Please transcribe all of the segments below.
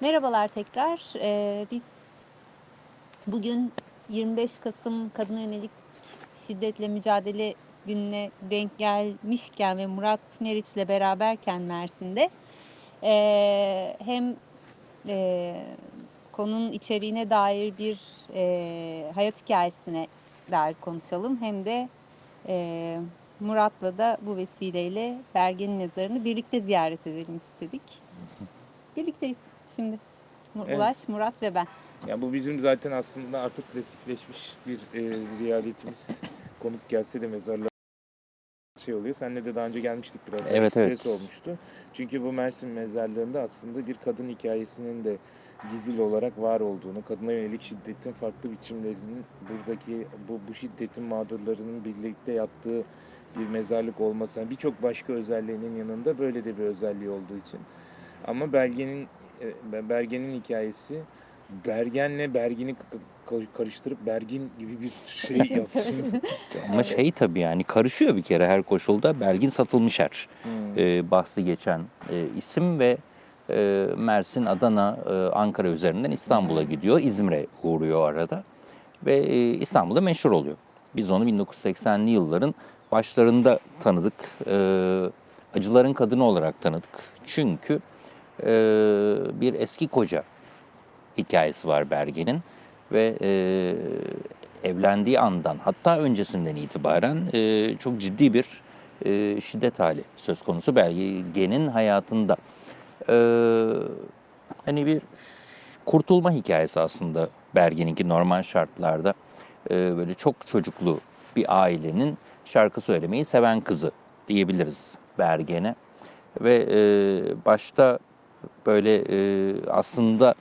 Merhabalar tekrar. Ee, biz bugün 25 Kasım Kadına Yönelik Şiddetle Mücadele Günü'ne denk gelmişken ve Murat Meriç'le beraberken Mersin'de ee, hem ee, konunun içeriğine dair bir ee, hayat hikayesine dair konuşalım hem de ee, Murat'la da bu vesileyle Bergen'in mezarını birlikte ziyaret edelim istedik. Birlikteyiz şimdi. Evet. Ulaş, Murat ve ben. Ya bu bizim zaten aslında artık klasikleşmiş bir e, ziyaretimiz. Konuk gelse de mezarlığa şey oluyor. Seninle de daha önce gelmiştik biraz. Evet, Stres evet. olmuştu. Çünkü bu Mersin mezarlığında aslında bir kadın hikayesinin de gizli olarak var olduğunu, kadına yönelik şiddetin farklı biçimlerinin buradaki bu, bu şiddetin mağdurlarının birlikte yattığı bir mezarlık olması. Yani Birçok başka özelliğinin yanında böyle de bir özelliği olduğu için. Ama Belge'nin Bergen'in hikayesi Bergen'le Bergin'i karıştırıp Bergin gibi bir şey yaptım. Ama şey tabii yani karışıyor bir kere her koşulda. Belgin satılmış her. Hmm. Ee, bahsi geçen e, isim ve e, Mersin, Adana, e, Ankara üzerinden İstanbul'a gidiyor. İzmir'e uğruyor arada. Ve e, İstanbul'da meşhur oluyor. Biz onu 1980'li yılların başlarında tanıdık. E, acıların kadını olarak tanıdık. Çünkü e, bir eski koca hikayesi var Bergen'in ve e, evlendiği andan hatta öncesinden itibaren e, çok ciddi bir e, şiddet hali söz konusu Bergen'in hayatında. E, hani bir kurtulma hikayesi aslında Bergen'inki normal şartlarda e, böyle çok çocuklu bir ailenin şarkı söylemeyi seven kızı diyebiliriz Bergen'e. Ve e, başta böyle e, aslında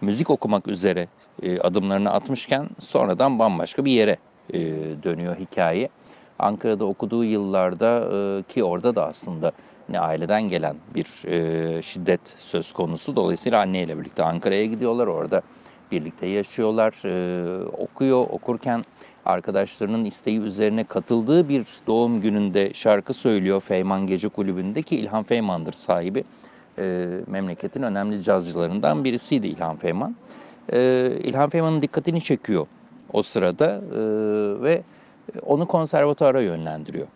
müzik okumak üzere e, adımlarını atmışken sonradan bambaşka bir yere e, dönüyor hikaye. Ankara'da okuduğu yıllarda e, ki orada da aslında ne aileden gelen bir e, şiddet söz konusu. Dolayısıyla anneyle birlikte Ankara'ya gidiyorlar. Orada birlikte yaşıyorlar. E, okuyor, okurken arkadaşlarının isteği üzerine katıldığı bir doğum gününde şarkı söylüyor Feyman Gece Kulübü'nde İlhan Feyman'dır sahibi. E, memleketin önemli cazcılarından birisiydi İlhan Feyman. E, İlhan Feyman'ın dikkatini çekiyor o sırada e, ve onu konservatuara yönlendiriyor.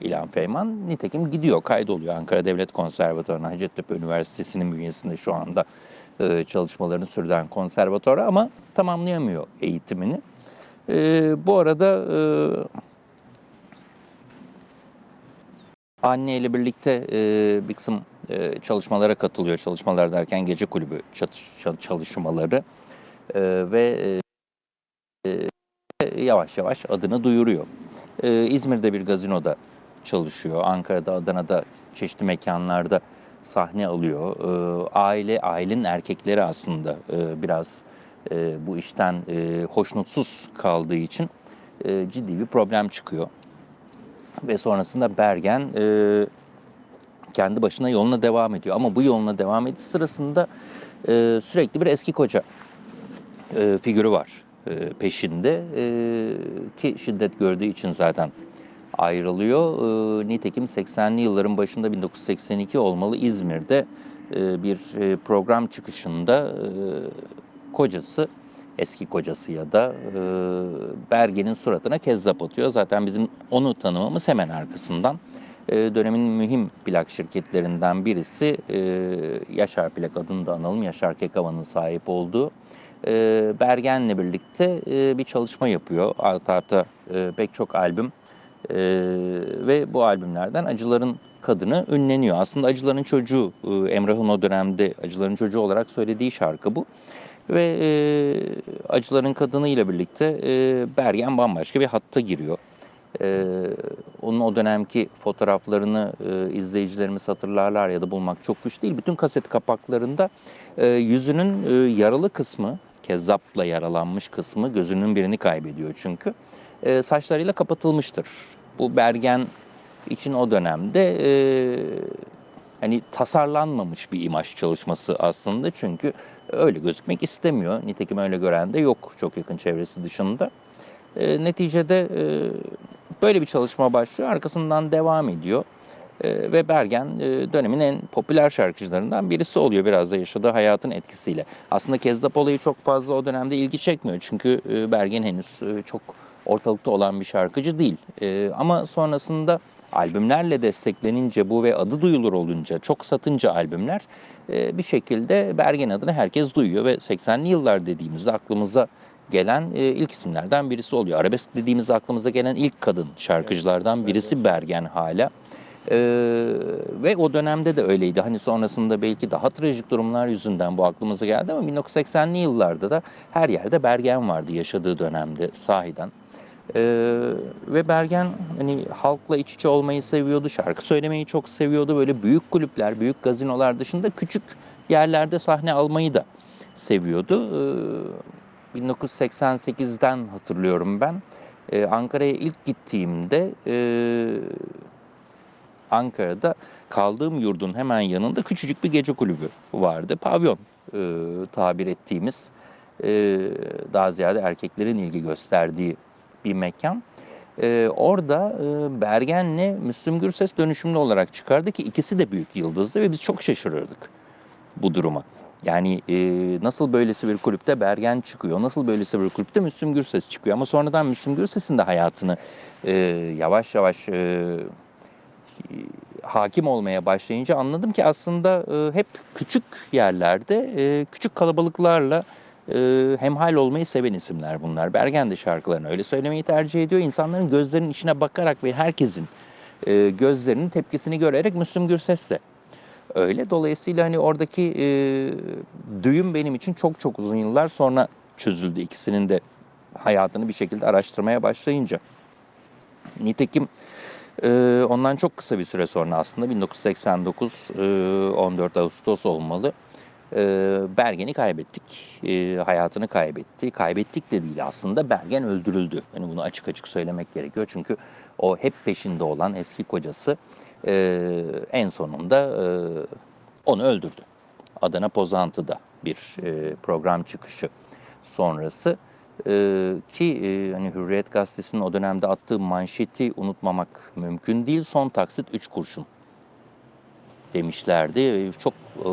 İlhan Feyman nitekim gidiyor, kaydoluyor Ankara Devlet Konservatuvarı'na, Hacettepe Üniversitesi'nin bünyesinde şu anda e, çalışmalarını sürdüren konservatuara ama tamamlayamıyor eğitimini. E, bu arada e, anneyle birlikte e, bir kısım e, çalışmalara katılıyor. Çalışmalar derken gece kulübü çalışmaları E, ve e, yavaş yavaş adını duyuruyor. E, İzmir'de bir gazinoda çalışıyor. Ankara'da, Adana'da çeşitli mekanlarda sahne alıyor. E, aile, ailenin erkekleri aslında e, biraz e, bu işten e, hoşnutsuz kaldığı için e, ciddi bir problem çıkıyor. Ve sonrasında Bergen e, kendi başına yoluna devam ediyor. Ama bu yoluna devam ettiği sırasında e, sürekli bir eski koca e, figürü var e, peşinde E, ki şiddet gördüğü için zaten ayrılıyor. E, nitekim 80'li yılların başında 1982 olmalı İzmir'de e, bir e, program çıkışında e, kocası eski kocası ya da e, Bergen'in suratına kezzap atıyor. Zaten bizim onu tanımamız hemen arkasından. E, dönemin mühim plak şirketlerinden birisi e, Yaşar Plak adını da analım. Yaşar Kekava'nın sahip olduğu. E, Bergen'le birlikte e, bir çalışma yapıyor. Arta arta e, pek çok albüm ve bu albümlerden Acıların Kadını ünleniyor. Aslında Acıların Çocuğu, Emrah'ın o dönemde Acıların Çocuğu olarak söylediği şarkı bu. Ve e, Acıların Kadını ile birlikte e, Bergen bambaşka bir hatta giriyor. E, onun o dönemki fotoğraflarını e, izleyicilerimiz hatırlarlar ya da bulmak çok güç değil. Bütün kaset kapaklarında e, yüzünün e, yaralı kısmı, kezzapla yaralanmış kısmı gözünün birini kaybediyor çünkü. E, saçlarıyla kapatılmıştır. Bu Bergen için o dönemde e, hani tasarlanmamış bir imaj çalışması aslında çünkü öyle gözükmek istemiyor. Nitekim öyle gören de yok çok yakın çevresi dışında. E, neticede e, böyle bir çalışma başlıyor. Arkasından devam ediyor. E, ve Bergen e, dönemin en popüler şarkıcılarından birisi oluyor biraz da yaşadığı hayatın etkisiyle. Aslında Kezzap olayı çok fazla o dönemde ilgi çekmiyor çünkü e, Bergen henüz e, çok ortalıkta olan bir şarkıcı değil. E, ama sonrasında albümlerle desteklenince bu ve adı duyulur olunca, çok satınca albümler e, bir şekilde Bergen adını herkes duyuyor ve 80'li yıllar dediğimizde aklımıza gelen e, ilk isimlerden birisi oluyor. Arabesk dediğimizde aklımıza gelen ilk kadın şarkıcılardan birisi Bergen hala. Ee, ve o dönemde de öyleydi. Hani sonrasında belki daha trajik durumlar yüzünden bu aklımıza geldi ama 1980'li yıllarda da her yerde Bergen vardı yaşadığı dönemde sahiden. Ee, ve Bergen hani halkla iç içe olmayı seviyordu, şarkı söylemeyi çok seviyordu. Böyle büyük kulüpler, büyük gazinolar dışında küçük yerlerde sahne almayı da seviyordu. Ee, 1988'den hatırlıyorum ben. Ee, Ankara'ya ilk gittiğimde e, Ankara'da kaldığım yurdun hemen yanında küçücük bir gece kulübü vardı. Pavyon e, tabir ettiğimiz e, daha ziyade erkeklerin ilgi gösterdiği bir mekan. E, orada e, Bergen'le Müslüm Gürses dönüşümlü olarak çıkardı ki ikisi de büyük yıldızdı ve biz çok şaşırırdık bu duruma. Yani e, nasıl böylesi bir kulüpte Bergen çıkıyor, nasıl böylesi bir kulüpte Müslüm Gürses çıkıyor. Ama sonradan Müslüm Gürses'in de hayatını e, yavaş yavaş e, hakim olmaya başlayınca anladım ki aslında e, hep küçük yerlerde e, küçük kalabalıklarla e, hemhal olmayı seven isimler bunlar. Bergen de şarkılarını öyle söylemeyi tercih ediyor. İnsanların gözlerinin içine bakarak ve herkesin e, gözlerinin tepkisini görerek Müslüm Gürses de öyle. Dolayısıyla hani oradaki e, düğüm benim için çok çok uzun yıllar sonra çözüldü. İkisinin de hayatını bir şekilde araştırmaya başlayınca. Nitekim e, ondan çok kısa bir süre sonra aslında 1989 e, 14 Ağustos olmalı. E, Bergen'i kaybettik. E, hayatını kaybetti. Kaybettik de değil aslında Bergen öldürüldü. Hani bunu açık açık söylemek gerekiyor. Çünkü o hep peşinde olan eski kocası e, en sonunda e, onu öldürdü. Adana Pozantı'da bir e, program çıkışı sonrası e, ki e, hani Hürriyet Gazetesi'nin o dönemde attığı manşeti unutmamak mümkün değil. Son taksit 3 kurşun demişlerdi. E, Çok e,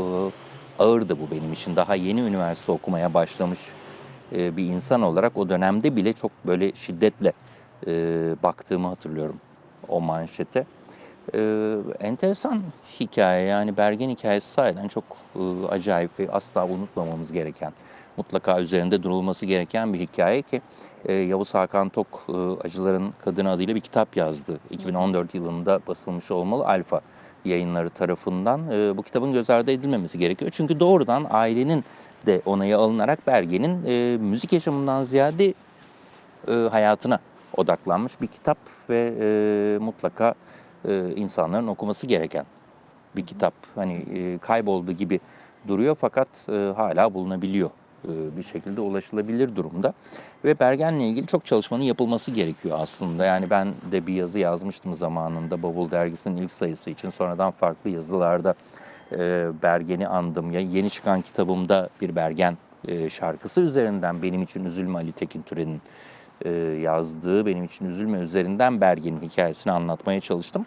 ağırdı bu benim için. Daha yeni üniversite okumaya başlamış e, bir insan olarak o dönemde bile çok böyle şiddetle e, baktığımı hatırlıyorum o manşete. Ee, enteresan hikaye yani Bergen hikayesi sahiden çok e, acayip ve asla unutmamamız gereken, mutlaka üzerinde durulması gereken bir hikaye ki e, Yavuz Hakan Tok e, Acıların Kadını adıyla bir kitap yazdı. 2014 yılında basılmış olmalı Alfa yayınları tarafından. E, bu kitabın göz ardı edilmemesi gerekiyor. Çünkü doğrudan ailenin de onayı alınarak Bergen'in e, müzik yaşamından ziyade e, hayatına odaklanmış bir kitap ve e, mutlaka e, insanların okuması gereken bir kitap. Hani e, kayboldu gibi duruyor fakat e, hala bulunabiliyor. E, bir şekilde ulaşılabilir durumda. Ve Bergen'le ilgili çok çalışmanın yapılması gerekiyor aslında. Yani ben de bir yazı yazmıştım zamanında Bavul Dergisi'nin ilk sayısı için. Sonradan farklı yazılarda e, Bergen'i andım. Ya yeni çıkan kitabımda bir Bergen e, şarkısı üzerinden benim için Üzülme Ali Tekin Türen'in e, yazdığı Benim için Üzülme üzerinden Bergen'in hikayesini anlatmaya çalıştım.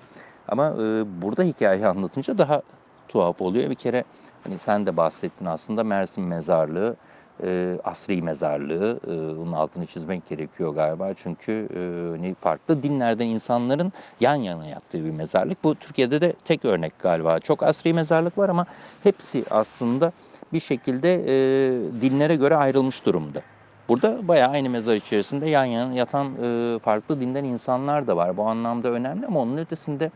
Ama e, burada hikayeyi anlatınca daha tuhaf oluyor. Bir kere hani sen de bahsettin aslında Mersin mezarlığı, e, asri mezarlığı. E, bunun altını çizmek gerekiyor galiba. Çünkü e, hani farklı dinlerden insanların yan yana yattığı bir mezarlık. Bu Türkiye'de de tek örnek galiba. Çok asri mezarlık var ama hepsi aslında bir şekilde e, dinlere göre ayrılmış durumda. Burada bayağı aynı mezar içerisinde yan yana yatan e, farklı dinden insanlar da var. Bu anlamda önemli ama onun ötesinde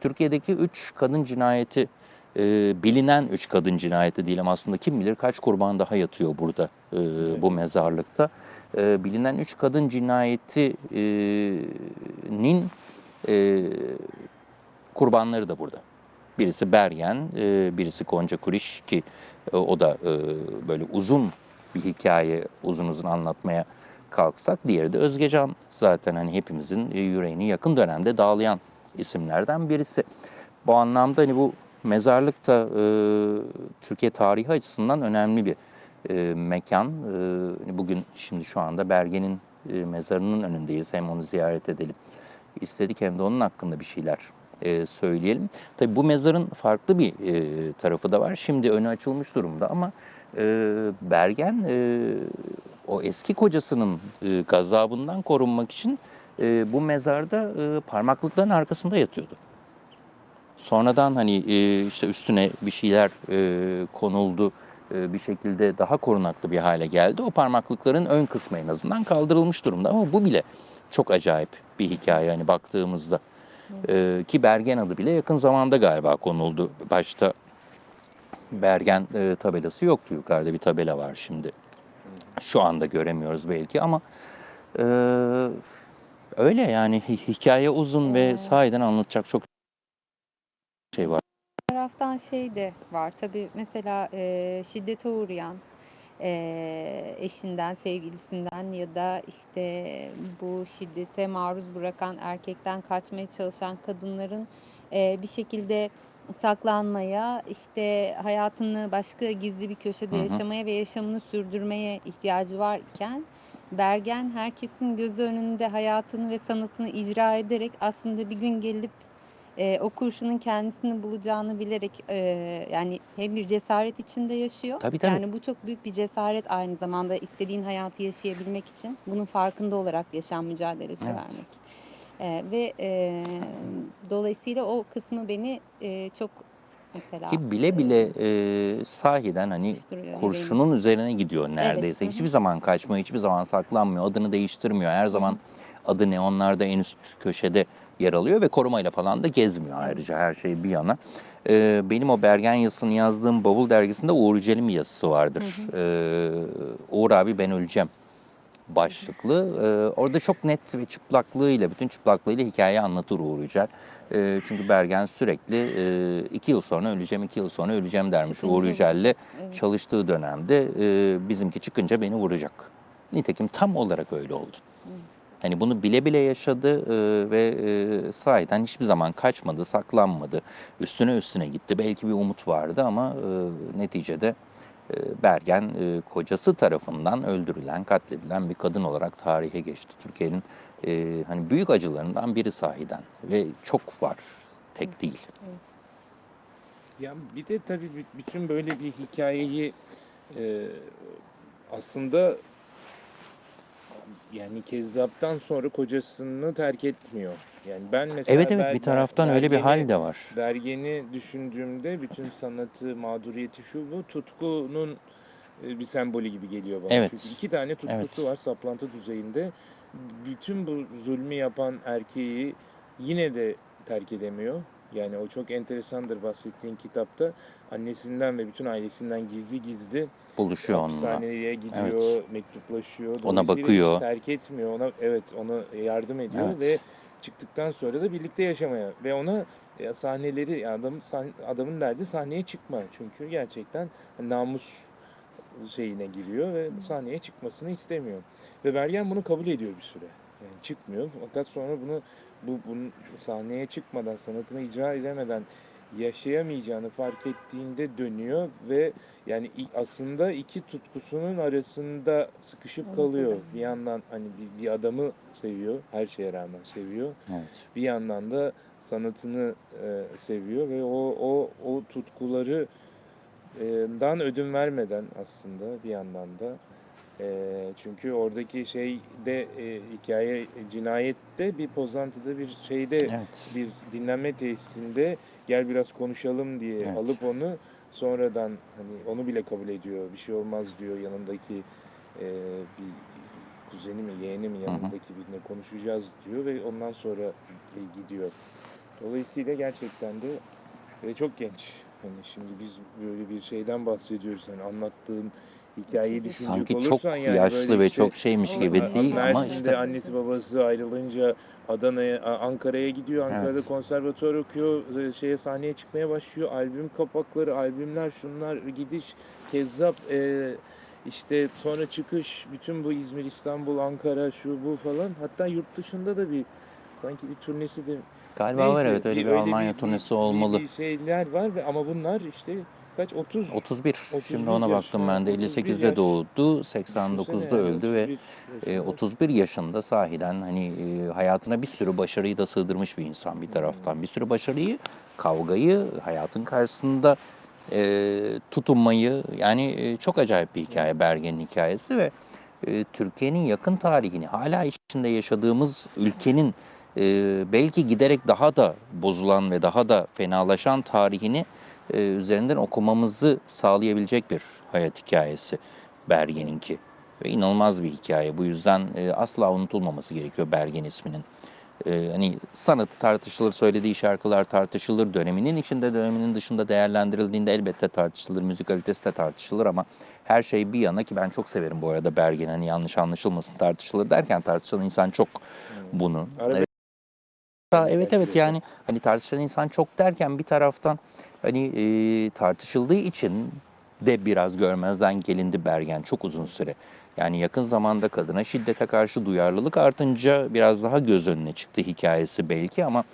Türkiye'deki üç kadın cinayeti e, bilinen üç kadın cinayeti ama aslında kim bilir kaç kurban daha yatıyor burada e, bu mezarlıkta. E, bilinen üç kadın cinayetinin e, kurbanları da burada. Birisi Bergen, e, birisi Gonca Kuriş ki e, o da e, böyle uzun bir hikaye uzun uzun anlatmaya kalksak. Diğeri de Özgecan zaten hani hepimizin e, yüreğini yakın dönemde dağlayan isimlerden birisi. Bu anlamda hani bu mezarlık da e, Türkiye tarihi açısından önemli bir e, mekan. E, hani bugün şimdi şu anda Bergen'in e, mezarının önündeyiz. Hem onu ziyaret edelim istedik hem de onun hakkında bir şeyler e, söyleyelim. Tabii bu mezarın farklı bir e, tarafı da var. Şimdi önü açılmış durumda ama Bergen e, o eski kocasının e, gazabından korunmak için e, bu mezarda parmaklıkların arkasında yatıyordu. Sonradan hani işte üstüne bir şeyler konuldu, bir şekilde daha korunaklı bir hale geldi. O parmaklıkların ön kısmı en azından kaldırılmış durumda ama bu bile çok acayip bir hikaye hani baktığımızda. E, ki Bergen adı bile yakın zamanda galiba konuldu. Başta Bergen e, tabelası yoktu. Yukarıda bir tabela var şimdi. Şu anda göremiyoruz belki ama e, öyle yani hi- hikaye uzun ve sahiden anlatacak çok şey var. Bir taraftan şey de var tabii mesela e, şiddete uğrayan e, eşinden, sevgilisinden ya da işte bu şiddete maruz bırakan erkekten kaçmaya çalışan kadınların e, bir şekilde saklanmaya, işte hayatını başka gizli bir köşede Hı hı. yaşamaya ve yaşamını sürdürmeye ihtiyacı varken Bergen herkesin gözü önünde hayatını ve sanatını icra ederek aslında bir gün gelip e, o kurşunun kendisini bulacağını bilerek e, yani hem bir cesaret içinde yaşıyor. Tabii, tabii. Yani bu çok büyük bir cesaret aynı zamanda istediğin hayatı yaşayabilmek için bunun farkında olarak yaşam mücadelesi Evet. vermek. E, ve e, dolayısıyla o kısmı beni e, çok mesela Ki bile bile e, sahiden hani kurşunun üzerine gidiyor neredeyse. hı hı. Hiçbir zaman kaçmıyor, hiçbir zaman saklanmıyor, adını değiştirmiyor. Her zaman adı neonlarda en üst köşede yer alıyor ve korumayla falan da gezmiyor ayrıca her şey bir yana. E, benim o Bergen yazdığım Bavul dergisinde Uğur Yücel'in bir yazısı vardır. E, Uğur abi ben öleceğim başlıklı. Ee, orada çok net ve çıplaklığıyla, bütün çıplaklığıyla hikayeyi anlatır Uğur Yücel. Ee, çünkü Bergen sürekli e, iki yıl sonra öleceğim, iki yıl sonra öleceğim dermiş. Çıkınca Uğur Yücel'le Evet. çalıştığı dönemde e, bizimki çıkınca beni vuracak. Nitekim tam olarak öyle oldu. Hani bunu bile bile yaşadı e, ve e, sahiden hiçbir zaman kaçmadı, saklanmadı. Üstüne üstüne gitti. Belki bir umut vardı ama e, neticede e, Bergen e, kocası tarafından öldürülen, katledilen bir kadın olarak tarihe geçti. Türkiye'nin e, hani büyük acılarından biri sahiden ve çok var, tek değil. Ya bir de tabii bü- bütün böyle bir hikayeyi e, aslında yani Kezzap'tan sonra kocasını terk etmiyor. Yani ben mesela Evet evet bir taraftan öyle bir hal de var. Bergen'i düşündüğümde bütün sanatı, mağduriyeti şu bu tutkunun e, bir sembolü gibi geliyor bana. Evet. Çünkü iki tane tutkusu Evet. var saplantı düzeyinde. Bütün bu zulmü yapan erkeği yine de terk edemiyor. Yani o çok enteresandır bahsettiğin kitapta. Annesinden ve bütün ailesinden gizli gizli Buluşuyor onunla. hapishaneye gidiyor, Evet. mektuplaşıyor. Ona bakıyor. terk etmiyor. Ona evet ona yardım ediyor Evet. ve çıktıktan sonra da birlikte yaşamaya ve ona ya sahneleri adam adamın derdi sahneye çıkma. Çünkü gerçekten namus şeyine giriyor ve sahneye çıkmasını istemiyor. Ve Bergen bunu kabul ediyor bir süre. Yani çıkmıyor fakat sonra bunu bu bunun sahneye çıkmadan sanatını icra edemeden yaşayamayacağını fark ettiğinde dönüyor ve yani aslında iki tutkusunun arasında sıkışıp Evet, kalıyor. evet. Bir yandan hani bir, bir adamı seviyor, her şeye rağmen seviyor. Evet. Bir yandan da sanatını e, seviyor ve o o o tutkuları e, dan ödün vermeden aslında bir yandan da e, çünkü oradaki şey de e, hikaye cinayette bir pozantıda bir şeyde Evet. bir dinlenme tesisinde gel biraz konuşalım diye Evet. alıp onu sonradan hani onu bile kabul ediyor. Bir şey olmaz diyor yanındaki e, bir kuzeni mi yeğeni mi yanındaki birine konuşacağız diyor ve ondan sonra e, gidiyor. Dolayısıyla gerçekten de ve çok genç. Hani şimdi biz böyle bir şeyden bahsediyoruz. Hani anlattığın hikayeyi düşünecek Sanki çok olursan yani yaşlı böyle ve işte çok şeymiş gibi değil ama Mersin'de işte annesi babası ayrılınca Adana'ya, Ankara'ya gidiyor. Ankara'da Evet. konservatuvar okuyor. e, Şeye sahneye çıkmaya başlıyor. Albüm kapakları, albümler, şunlar, gidiş, kezzap, e, işte sonra çıkış, bütün bu İzmir, İstanbul, Ankara, şu bu falan. Hatta yurt dışında da bir sanki bir turnesi de galiba var Neyse, evet öyle bir, Almanya turnesi olmalı. Bir, bir şeyler var ve ama bunlar işte kaç? 30. 31. 31 Şimdi ona baktım ben de 31 58'de yaş. doğdu, Düşünsene 89'da yani, öldü ve 31 e, yaşında. 31 yaşında sahiden hani e, hayatına bir sürü başarıyı da sığdırmış bir insan bir taraftan. Bir sürü başarıyı, kavgayı, hayatın karşısında e, tutunmayı yani çok acayip bir hikaye Bergen'in hikayesi ve e, Türkiye'nin yakın tarihini hala içinde yaşadığımız ülkenin e, belki giderek daha da bozulan ve daha da fenalaşan tarihini e, üzerinden okumamızı sağlayabilecek bir hayat hikayesi Bergen'inki. Ve inanılmaz bir hikaye. Bu yüzden e, asla unutulmaması gerekiyor Bergen isminin. E, hani sanatı tartışılır, söylediği şarkılar tartışılır, döneminin içinde döneminin dışında değerlendirildiğinde elbette tartışılır, müzikalitesi de tartışılır ama her şey bir yana ki ben çok severim bu arada Bergen hani yanlış anlaşılmasın tartışılır derken tartışan insan çok bunu. Arabesk Ha, evet evet yani hani tartışan insan çok derken bir taraftan hani e, tartışıldığı için de biraz görmezden gelindi Bergen çok uzun süre. Yani yakın zamanda kadına şiddete karşı duyarlılık artınca biraz daha göz önüne çıktı hikayesi belki ama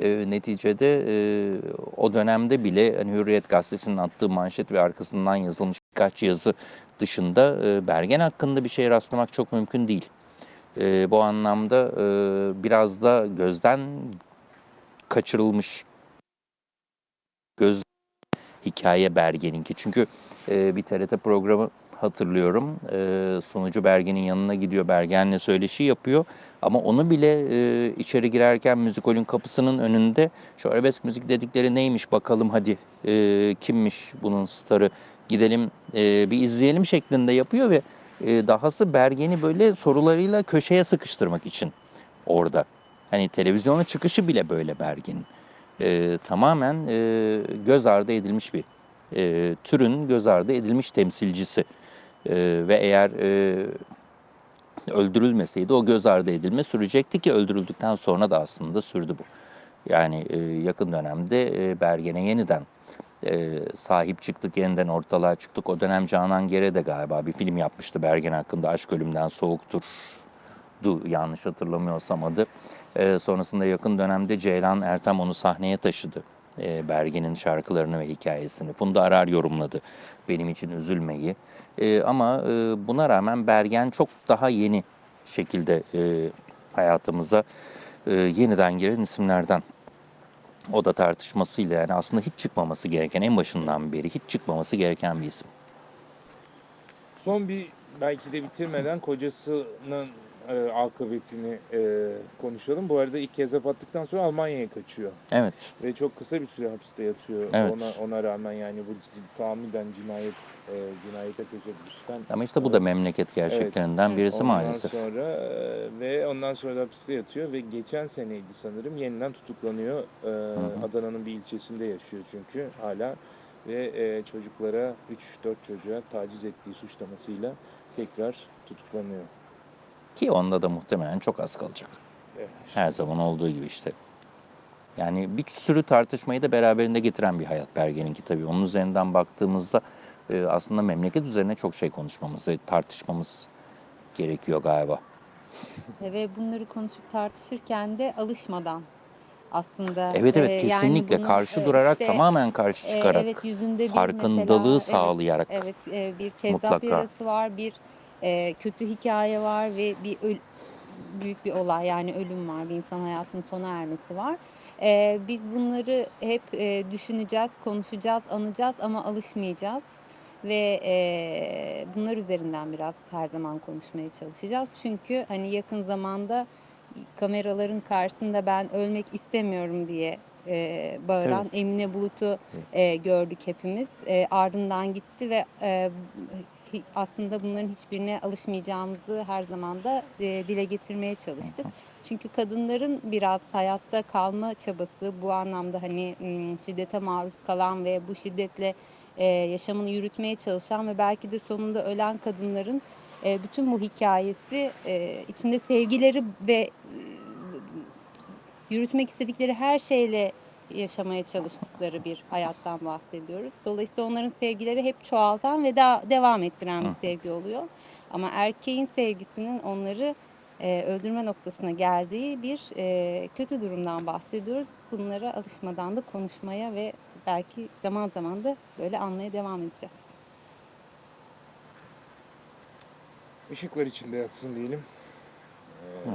e, neticede e, o dönemde bile hani Hürriyet Gazetesi'nin attığı manşet ve arkasından yazılmış birkaç yazı dışında e, Bergen hakkında bir şey rastlamak çok mümkün değil. E, bu anlamda e, biraz da gözden kaçırılmış göz hikaye Bergen'inki. Çünkü e, bir TRT programı hatırlıyorum. E, sunucu Bergen'in yanına gidiyor. Bergen'le söyleşi yapıyor. Ama onu bile e, içeri girerken müzikolün kapısının önünde şu arabesk müzik dedikleri neymiş bakalım hadi e, kimmiş bunun starı gidelim e, bir izleyelim şeklinde yapıyor ve e, dahası Bergen'i böyle sorularıyla köşeye sıkıştırmak için orada. Hani televizyona çıkışı bile böyle Bergen'in. E, tamamen e, göz ardı edilmiş bir e, türün göz ardı edilmiş temsilcisi. E, ve eğer e, öldürülmeseydi o göz ardı edilme sürecekti ki öldürüldükten sonra da aslında sürdü bu. Yani e, yakın dönemde e, Bergen'e yeniden e, sahip çıktık, yeniden ortalığa çıktık. O dönem Canan Gere de galiba bir film yapmıştı Bergen hakkında. Aşk ölümden soğuktur du yanlış hatırlamıyorsam adı. E, sonrasında yakın dönemde Ceylan Ertem onu sahneye taşıdı. E, Bergen'in şarkılarını ve hikayesini. Funda Arar yorumladı benim için üzülmeyi. E, ama e, buna rağmen Bergen çok daha yeni şekilde e, hayatımıza e, yeniden giren isimlerden. O da tartışmasıyla yani aslında hiç çıkmaması gereken en başından beri hiç çıkmaması gereken bir isim. Son bir belki de bitirmeden kocasının e, akıbetini e, konuşalım. Bu arada ilk kez attıktan sonra Almanya'ya kaçıyor. Evet. Ve çok kısa bir süre hapiste yatıyor. Evet. Ona ona rağmen yani bu tahminen cinayet e, cinayete teşebbüsten. Ama işte bu da memleket gerçeklerinden birisi Ondan maalesef. sonra e, ve ondan sonra da hapiste yatıyor ve geçen seneydi sanırım yeniden tutuklanıyor. E. Adana'nın bir ilçesinde yaşıyor çünkü hala ve e, çocuklara 3-4 çocuğa taciz ettiği suçlamasıyla tekrar tutuklanıyor. Ki onda da muhtemelen çok az kalacak. Evet. Her zaman olduğu gibi işte. Yani bir sürü tartışmayı da beraberinde getiren bir hayat Bergen'inki tabii. Onun üzerinden baktığımızda e, aslında memleket üzerine çok şey konuşmamız ve tartışmamız gerekiyor galiba. E, Ve bunları konuşup tartışırken de alışmadan aslında. Evet evet e, yani kesinlikle bunu, karşı e, durarak işte, tamamen karşı e, çıkarak evet, yüzünde bir farkındalığı mesela, sağlayarak. Evet, evet e, bir kezzap Mutlaka. yarası var, bir e, kötü hikaye var ve bir öl- büyük bir olay yani ölüm var, bir insan hayatının sona ermesi var. E, biz bunları hep e, düşüneceğiz, konuşacağız, anacağız ama alışmayacağız ve e, bunlar üzerinden biraz her zaman konuşmaya çalışacağız. Çünkü hani yakın zamanda kameraların karşısında ben ölmek istemiyorum diye e, bağıran Emine Bulut'u e, gördük hepimiz. E, ardından gitti ve e, aslında bunların hiçbirine alışmayacağımızı her zaman da e, dile getirmeye çalıştık. Çünkü kadınların biraz hayatta kalma çabası bu anlamda hani şiddete maruz kalan ve bu şiddetle e, yaşamını yürütmeye çalışan ve belki de sonunda ölen kadınların e, bütün bu hikayesi e, içinde sevgileri ve e, yürütmek istedikleri her şeyle yaşamaya çalıştıkları bir hayattan bahsediyoruz. Dolayısıyla onların sevgileri hep çoğaltan ve daha devam ettiren bir sevgi oluyor. Ama erkeğin sevgisinin onları e, öldürme noktasına geldiği bir e, kötü durumdan bahsediyoruz. Bunlara alışmadan da konuşmaya ve belki zaman zaman da böyle anmaya devam edeceğiz. Işıklar içinde yatsın diyelim. Ee,